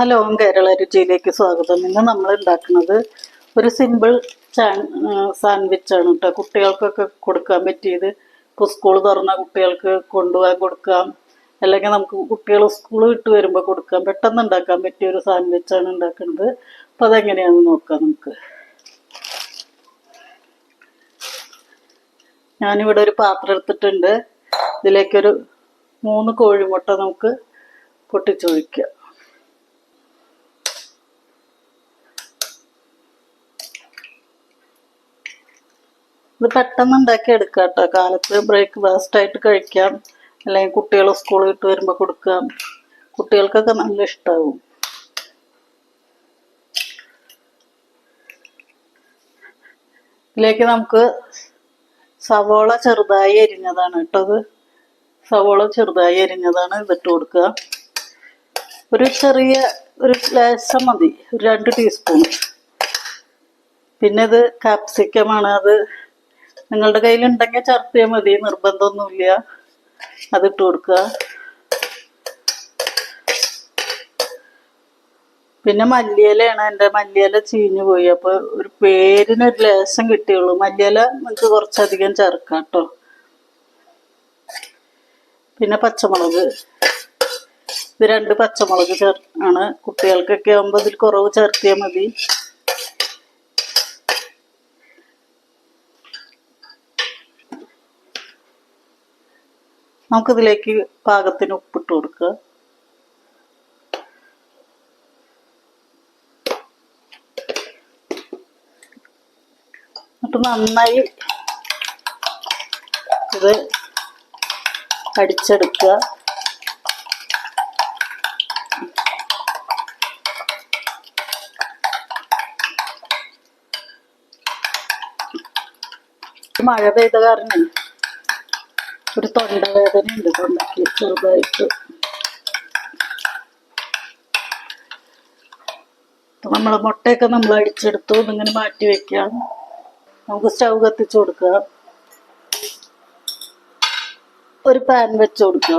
Hello Kerala രുചിയിലേക്ക് സ്വാഗതം. ഇന്ന് നമ്മൾ ഉണ്ടാക്കുന്നത് ഒരു സിമ്പിൾ സാൻഡ്വിച്ച് ആണ് കേട്ടോ കുട്ടികൾക്കൊക്കെ കൊടുക്കാൻ പറ്റിയത്. ഇപ്പോൾ സ്കൂൾ തുറന്ന കുട്ടികൾക്ക് കൊണ്ടുപോകാൻ കൊടുക്കാം. അല്ലെങ്കിൽ നമുക്ക് കുട്ടികൾ സ്കൂൾ വിട്ട് വരുമ്പോൾ കൊടുക്കാം. പെട്ടെന്ന് ഉണ്ടാക്കാൻ പറ്റിയ ഒരു സാൻഡ്വിച്ച് ആണ് ഉണ്ടാക്കുന്നത്. അപ്പോൾ അതെങ്ങനെയാണെന്ന് നോക്കാം നമുക്ക്. ഞാനിവിടെ ഒരു പാത്രം എടുത്തിട്ടുണ്ട്. ഇതിലേക്കൊരു മൂന്ന് കോഴിമുട്ട നമുക്ക് പൊട്ടിച്ചൊഴിക്കാം. ഇത് പെട്ടെന്ന് ഉണ്ടാക്കി എടുക്കാം കേട്ടോ. കാലത്ത് ബ്രേക്ക്ഫാസ്റ്റ് ആയിട്ട് കഴിക്കാം അല്ലെങ്കിൽ കുട്ടികൾ സ്കൂളിൽ വിട്ട് വരുമ്പോൾ കൊടുക്കാം കുട്ടികൾക്കൊക്കെ നല്ല ഇഷ്ടമാവും ഇതിലേക്ക് നമുക്ക് സവോള ചെറുതായി അരിഞ്ഞതാണ് കേട്ടോ അത് സവോള ചെറുതായി അരിഞ്ഞതാണ് ഇതിട്ട് കൊടുക്കുക. ഒരു ചെറിയ ഒരു ലേശം മതി. ഒരു രണ്ട് ടീസ്പൂൺ പിന്നെ ഇത് കാപ്സിക്കമാണ് അത് നിങ്ങളുടെ കയ്യിലുണ്ടെങ്കിൽ ചേർത്തിയാൽ മതി. നിർബന്ധമൊന്നുമില്ല. അതിട്ട് കൊടുക്കുക. പിന്നെ മല്ലിയിലയാണ്. എന്റെ മല്ലിയില ചീഞ്ഞു പോയി. അപ്പോൾ ഒരു പേരിന് ഒരു ലേശം കിട്ടിയുള്ളൂ. മല്ലിയില നമുക്ക് കുറച്ചധികം ചേർക്കാം കേട്ടോ. പിന്നെ പച്ചമുളക്. ഇത് രണ്ട് പച്ചമുളക് ചേർ ആണ്. കുട്ടികൾക്കൊക്കെ ആകുമ്പോൾ ഇതിൽ കുറവ് ചേർത്തിയാൽ മതി. നമുക്കിതിലേക്ക് പാകത്തിന് ഉപ്പിട്ട് കൊടുക്കുക. എന്നിട്ട് നന്നായി ഇത് അടിച്ചെടുക്കുക. മഴ പെയ്ത കാരണം തൊണ്ടവേദന ഉണ്ട് തൊണ്ടയ്ക്ക് ചെറുതായിട്ട് നമ്മൾ മുട്ടയൊക്കെ നമ്മൾ അടിച്ചെടുത്തു. ഇങ്ങനെ മാറ്റി വെക്കാം നമുക്ക് സ്റ്റൗ കത്തിച്ചു കൊടുക്കുക. ഒരു പാൻ വെച്ചു കൊടുക്കുക.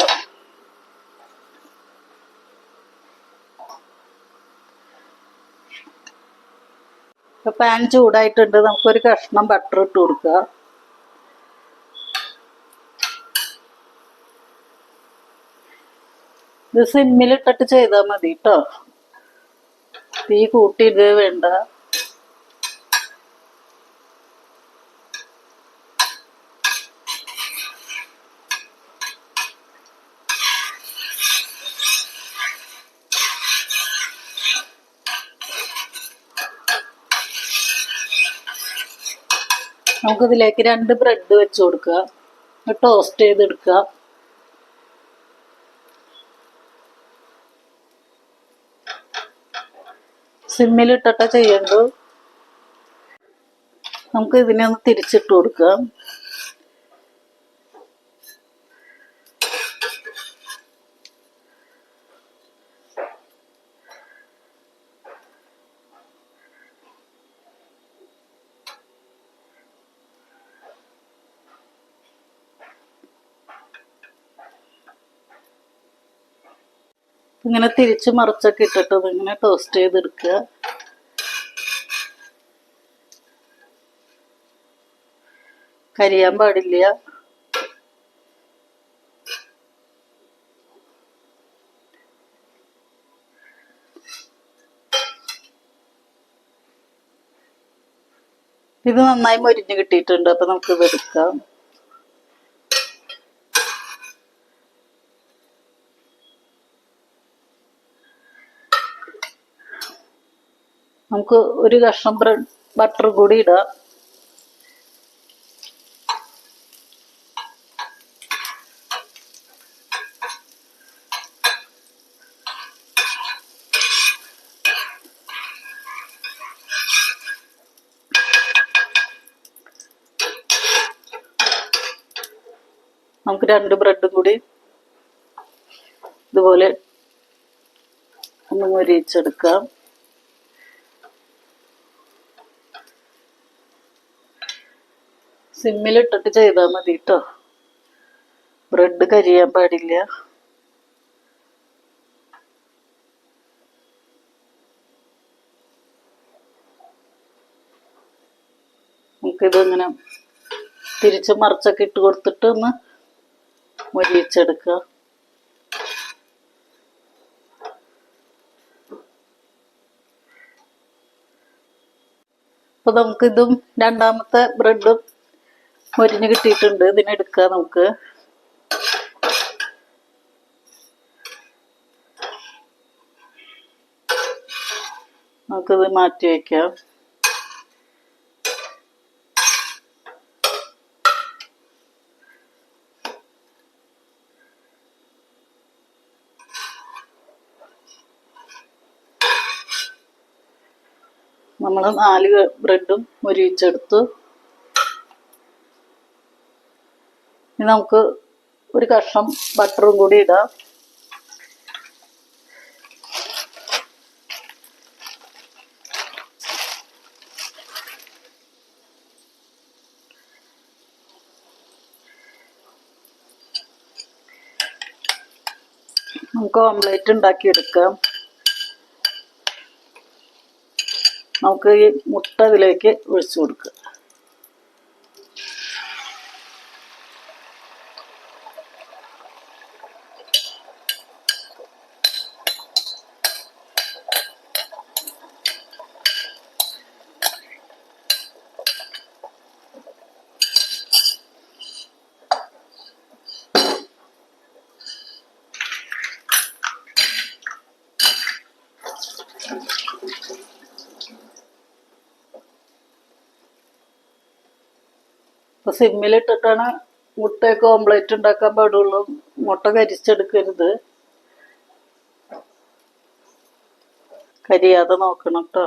പാൻ ചൂടായിട്ടുണ്ട്. നമുക്കൊരു കഷ്ണം ബട്ടർ ഇട്ട് കൊടുക്കുക. ഇത് സിമ്മിലിട്ടിട്ട് ചെയ്താൽ മതി കേട്ടോ തീ കൂട്ടിയിടേ വേണ്ട. നമുക്കിതിലേക്ക് രണ്ട് ബ്രെഡ് വെച്ച് കൊടുക്കുക. ടോസ്റ്റ് ചെയ്തെടുക്കുക. സിമ്മിലിട്ടിട്ട് ചെയ്യണ്ടു. നമുക്ക് ഇതിനെ ഒന്ന് തിരിച്ചിട്ട് കൊടുക്കാം. ഇങ്ങനെ തിരിച്ച് മറിച്ചൊക്കെ ഇട്ടിട്ട് ഇങ്ങനെ ടോസ്റ്റ് ചെയ്തെടുക്കുക. കരിയാൻ പാടില്ല. ഇത് നന്നായി മൊരിഞ്ഞ് കിട്ടിയിട്ടുണ്ട് അപ്പൊ നമുക്ക് ഇത് എടുക്കാം. നമുക്ക് ഒരു കഷ്ണം ബ്രെഡ് ബട്ടർ കൂടി ഇടാം. നമുക്ക് രണ്ട് ബ്രെഡും കൂടി ഇതുപോലെ ഒന്ന് മൊരിയിച്ചെടുക്കാം. സിമ്മിലിട്ടിട്ട് ചെയ്താൽ മതി കേട്ടോ ബ്രെഡ് കരിയാൻ പാടില്ല. നമുക്കിതിങ്ങനെ തിരിച്ച് മറിച്ചൊക്കെ ഇട്ട് കൊടുത്തിട്ട് ഒന്ന് മൊരിയിച്ചെടുക്കുക അപ്പൊ നമുക്കിതും രണ്ടാമത്തെ ബ്രെഡും മൊരിഞ്ഞ് കിട്ടിയിട്ടുണ്ട്. ഇതിനെടുക്കുക നമുക്ക്. നമുക്കിത് മാറ്റി വയ്ക്കാം നമ്മൾ നാല് ബ്രെഡും ഒരുമിച്ചെടുത്തു. ഇനി നമുക്ക് ഒരു കഷ്ണം ബട്ടറും കൂടി ഇടാം. നമുക്ക് ഓംലേറ്റ് ഉണ്ടാക്കി എടുക്കാം. നമുക്ക് ഈ മുട്ട ഇതിലേക്ക് ഒഴിച്ചു കൊടുക്കുക ഇപ്പൊ സിമ്മിലിട്ടിട്ടാണ് മുട്ടയൊക്കെ ഓംലേറ്റ് ഉണ്ടാക്കാൻ പാടുള്ളൂ. മുട്ട കരിച്ചെടുക്കരുത്. കരിയാതെ നോക്കണം കേട്ടോ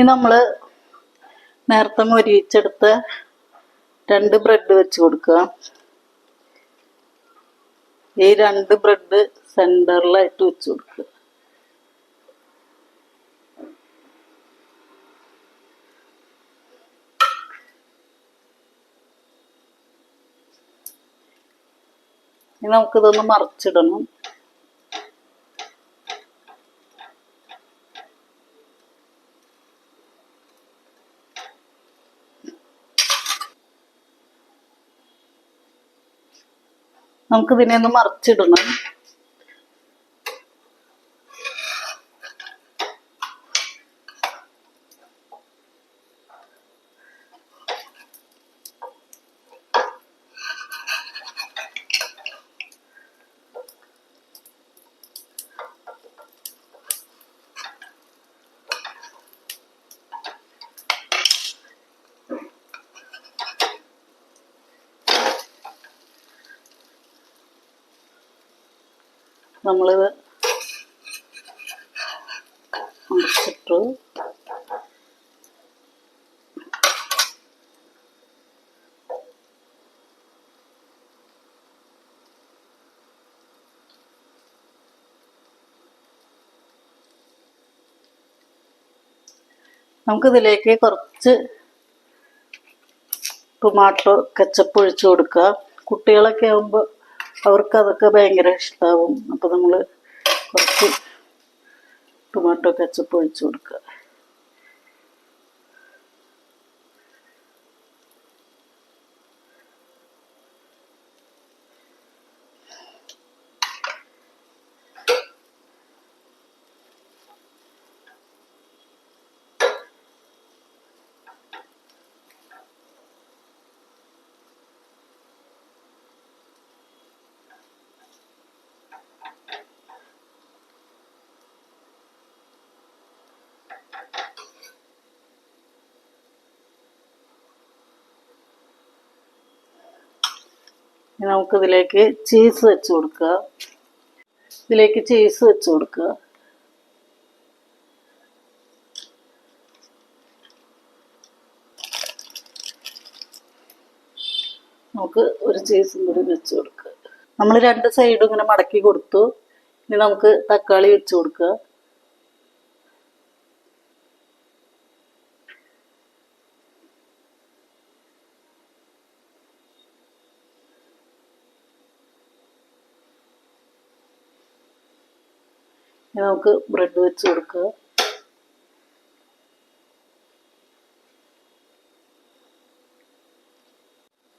ഇനി നമ്മൾ നേരത്തെ മൊരിയിച്ചെടുത്ത രണ്ട് ബ്രെഡ് വെച്ച് കൊടുക്കുക. ഈ രണ്ട് ബ്രെഡ് സെന്ററിലായിട്ട് വെച്ച് കൊടുക്കുക. നമുക്കിതൊന്ന് മറിച്ചിടണം. നമുക്ക് ഇതിനെ ഒന്ന് മറിച്ചിടണം. നമ്മളിത് മറിച്ചിട്ടു നമുക്കിതിലേക്ക് കുറച്ച് ടൊമാറ്റോ കച്ചപ്പ് ഒഴിച്ചു കൊടുക്കുക. കുട്ടികളൊക്കെ ആകുമ്പോൾ അവർക്ക് അതൊക്കെ ഭയങ്കര ഇഷ്ടമാവും അപ്പോൾ നമ്മൾ കുറച്ച് ടൊമാറ്റോ കച്ചപ്പ് ഒഴിച്ച് കൊടുക്കുക. നമുക്കിതിലേക്ക് ചീസ് വെച്ച് കൊടുക്കുക. ഇതിലേക്ക് ചീസ് വെച്ച് കൊടുക്കുക. നമുക്ക് ഒരു ചീസും കൂടി വെച്ച് കൊടുക്കുക. നമ്മൾ രണ്ട് സൈഡും ഇങ്ങനെ മടക്കി കൊടുത്തു. ഇനി നമുക്ക് തക്കാളി വെച്ച് കൊടുക്കുക. നമുക്ക് ബ്രെഡ് വെച്ച് കൊടുക്കുക.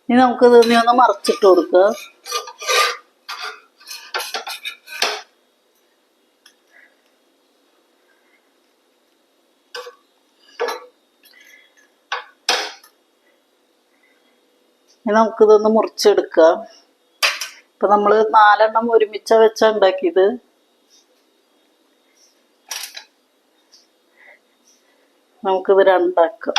ഇനി നമുക്ക് ഇതിനെ ഒന്ന് മറച്ചിട്ട് കൊടുക്കുക. നമുക്കിതൊന്ന് മുറിച്ചെടുക്കാം ഇപ്പൊ നമ്മൾ നാലെണ്ണം ഒരുമിച്ച വെച്ചാ ഉണ്ടാക്കിയത്. നമുക്കിത് രണ്ടാക്കാം.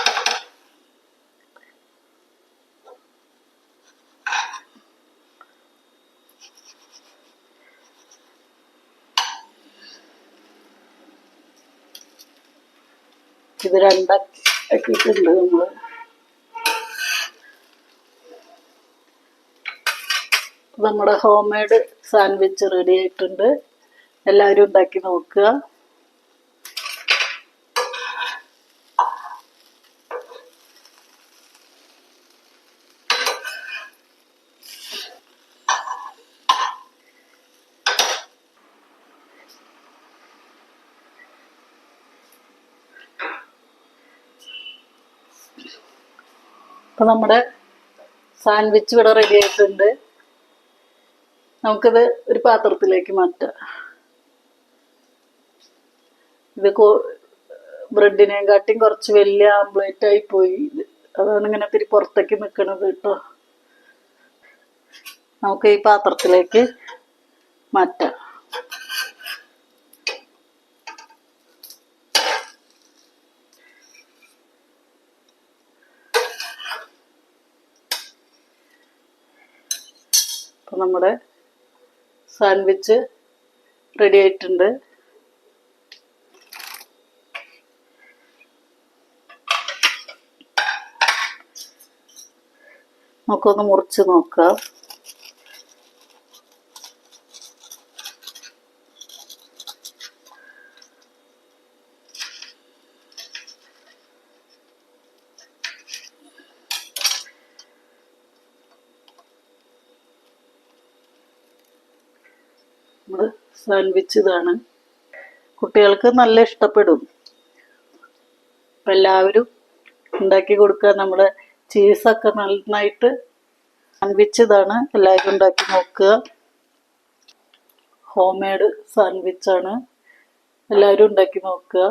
ഇത് രണ്ടാക്കിയിട്ടുണ്ട് നമ്മൾ നമ്മുടെ ഹോം മെയ്ഡ് സാൻഡ്വിച്ച് റെഡി ആയിട്ടുണ്ട്. എല്ലാവരും ഉണ്ടാക്കി നോക്കുക. അപ്പൊ നമ്മുടെ സാൻഡ്വിച്ച് ഇവിടെ റെഡി ആയിട്ടുണ്ട്. നമുക്കിത് ഒരു പാത്രത്തിലേക്ക് മാറ്റാം. ഇത് ബ്രെഡിനെയും കാട്ടിയും കുറച്ച് വലിയ ആംപ്ലേറ്റ് ആയി പോയി. അതാണ് ഇങ്ങനെ തിരി പുറത്തേക്ക് നിൽക്കണത് കേട്ടോ. നമുക്ക് ഈ പാത്രത്തിലേക്ക് മാറ്റാം അപ്പം നമ്മുടെ സാൻഡ്വിച്ച് റെഡി ആയിട്ടുണ്ട്. നമുക്കൊന്ന് മുറിച്ച് നോക്കാം. നമ്മുടെ സാൻഡ്വിച്ച് ഇതാണ് കുട്ടികൾക്ക് നല്ല ഇഷ്ടപ്പെടും. അപ്പം എല്ലാവരും ഉണ്ടാക്കി കൊടുക്കുക. നമ്മുടെ ചീസൊക്കെ നന്നായിട്ട് സാൻഡ്വിച്ച് ഇതാണ് എല്ലാവരും ഉണ്ടാക്കി നോക്കുക. ഹോം മെയ്ഡ് സാൻഡ്വിച്ചാണ്. എല്ലാവരും ഉണ്ടാക്കി നോക്കുക.